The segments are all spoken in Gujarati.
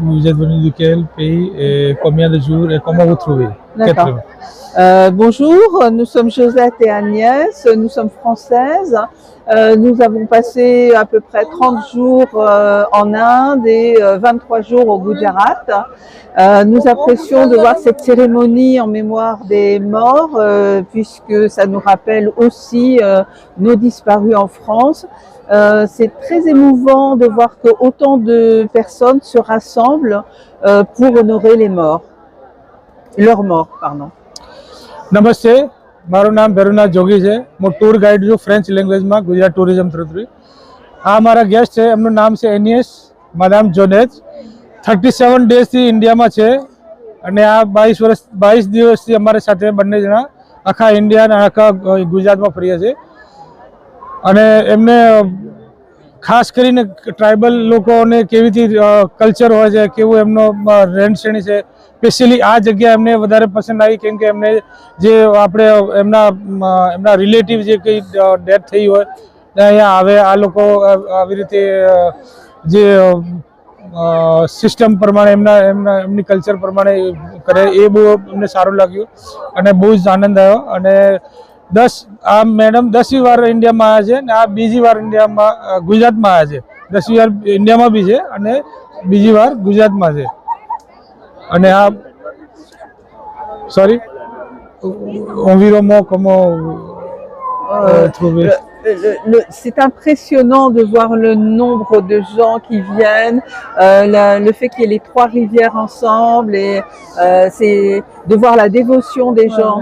Vous êtes venu de quel pays et combien de jours et comment vous trouvez? D'accord. Euh, bonjour, nous sommes Josette et Agnès, nous sommes françaises. Euh, nous avons passé à peu près 30 jours euh, en Inde et euh, 23 jours au Gujarat. Nous apprécions de voir cette cérémonie en mémoire des morts puisque ça nous rappelle aussi nos disparus en France. Euh, C'est très émouvant de voir que autant de personnes se rassemblent euh, pour honorer les morts, leurs mort, pardon. નમસ્તે મારું નામ ભેરુનાથ જોગી છે. હું ટૂર ગાઈડ છું ફ્રેન્ચ લેંગ્વેજમાં ગુજરાત ટુરિઝમ થ્રુ આ મારા ગેસ્ટ છે એમનું નામ છે એનિયસ માદામ જોનેજ થર્ટી સેવન ડેઝથી ઇન્ડિયામાં છે અને આ બાવીસ વર્ષ બાવીસ દિવસથી અમારી સાથે બંને જણા આખા ઇન્ડિયા અને આખા ગુજરાતમાં ફરીએ છીએ. અને એમને ખાસ કરીને ટ્રાઇબલ લોકોને કેવી રીતે કલ્ચર હોય છે, કેવું એમનો રહેણ શ્રેણી છે, સ્પેશિયલી આ જગ્યા એમને વધારે પસંદ આવી, કેમ કે એમને જે આપણે એમના એમના રિલેટિવ જે કંઈ ડેથ થઈ હોય અહીંયા આવે, આ લોકો આવી રીતે જે સિસ્ટમ પ્રમાણે એમના એમના, એમની કલ્ચર પ્રમાણે કરે, એ બહુ એમને સારું લાગ્યું અને બહુ જ આનંદ આવ્યો અને દસ આ મેડમ દસમી વાર ઇન્ડિયામાં આવ્યા છે અને આ બીજી વાર ઇન્ડિયામાં અ, ગુજરાતમાં આવ્યા છે દસમી વાર ઇન્ડિયામાં બી છે અને બીજી વાર ગુજરાતમાં છે અને આ sorry environnement comment euh, trouver Le- le- le- c'est impressionnant de voir le nombre de gens qui viennent, euh, la- le fait qu'il y ait les trois rivières ensemble et euh, c'est de voir la dévotion des gens.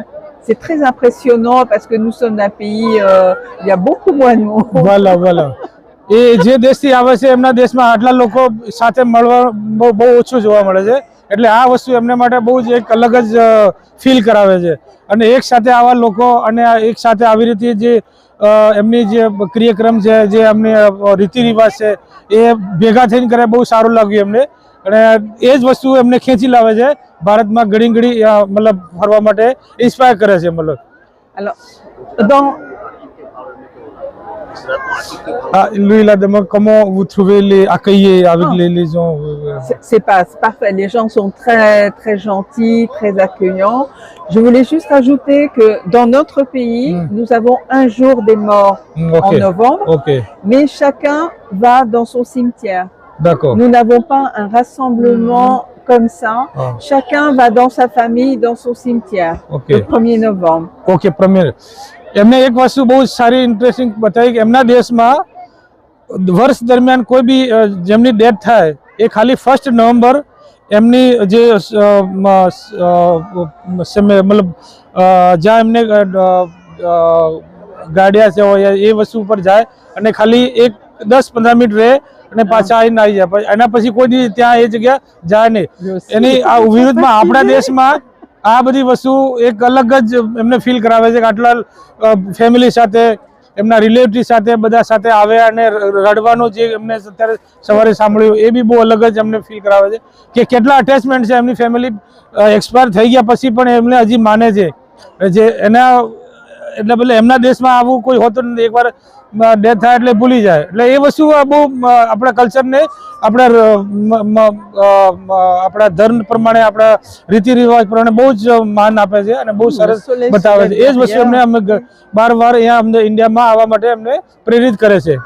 C'est très impressionnant parce que nous sommes d'un pays, euh, il y a beaucoup moins de monde. Voilà, voilà. એ જે દેશથી આવે છે એમના દેશમાં આટલા લોકો સાથે મળવા બહુ બહુ ઓછું જોવા મળે છે એટલે આ વસ્તુ એમને માટે બહુ જ એક અલગ જ ફીલ કરાવે છે અને એક સાથે આવા લોકો અને એક સાથે આવી રીતે જે એમની જે ક્રિયાક્રમ છે જે એમની રીતિ રિવાજ છે એ ભેગા થઈને કરે બહુ સારું લાગ્યું એમને અને એ જ વસ્તુ એમને ખેંચી લાવે છે ભારતમાં ઘડી ઘડી અ, મતલબ ફરવા માટે ઇન્સ્પાયર કરે છે મતલબ Alors, dans, Ah, lui, il a demandé comment vous trouvez les accueillis avec Ah. les, les gens. euh, C'est- C'est pas, c'est parfait. Les gens sont très, très gentils, très accueillants. Je voulais juste rajouter que dans notre pays, Mm. nous avons un jour des morts mm, en ok, novembre, ok, mais chacun va dans son cimetière. D'accord. Nous n'avons pas un rassemblement comme ça. Ah, Chacun va dans sa famille, dans son cimetière, okay. le 1er novembre. Okay પ્રમીર એમને એક વસ્તુ બહુ સારી ઇન્ટરેસ્ટિંગ બતાવી કે એમના દેશમાં વર્ષ દરમિયાન કોઈ બી જેમની ડેથ થાય એ ખાલી ફર્સ્ટ નવેમ્બર એમની જે મતલબ જ્યાં એમને ગાડિયા છે હોય એ વસ્તુ ઉપર જાય અને ખાલી એક દસ પંદર મિનિટ રહે અને પાછા આવીને આવી જાય. એના પછી કોઈ ત્યાં એ જગ્યા જાય નહીં. એની આ વિરુદ્ધમાં આપણા દેશમાં આ બધી વસ્તુ એક અલગ જ એમને ફીલ કરાવે છે કે આટલા ફેમિલી સાથે એમના રિલેટિવ સાથે બધા સાથે આવે અને રડવાનું જે એમને અત્યારે સવારે સાંભળ્યું એ બી બહુ અલગ જ એમને ફીલ કરાવે છે. કે કેટલા અટેચમેન્ટ છે એમની ફેમિલી એક્સપાયર થઈ ગયા પછી પણ એમને હજી માને છે. જે એના એટલે બદલે એમના દેશમાં આવું કોઈ હોતું નથી. એકવાર ડેથ થાય એટલે ભૂલી જાય. એટલે એ વસ્તુ બહુ આપણા કલ્ચરને આપણા આપણા ધર્મ પ્રમાણે આપણા રીતિ રિવાજ પ્રમાણે બહુ જ માન આપે છે અને બહુ સરસ બતાવે છે. એ જ વસ્તુ અમને અમે બાર વાર અહીંયા અમને ઇન્ડિયામાં આવવા માટે અમને પ્રેરિત કરે છે.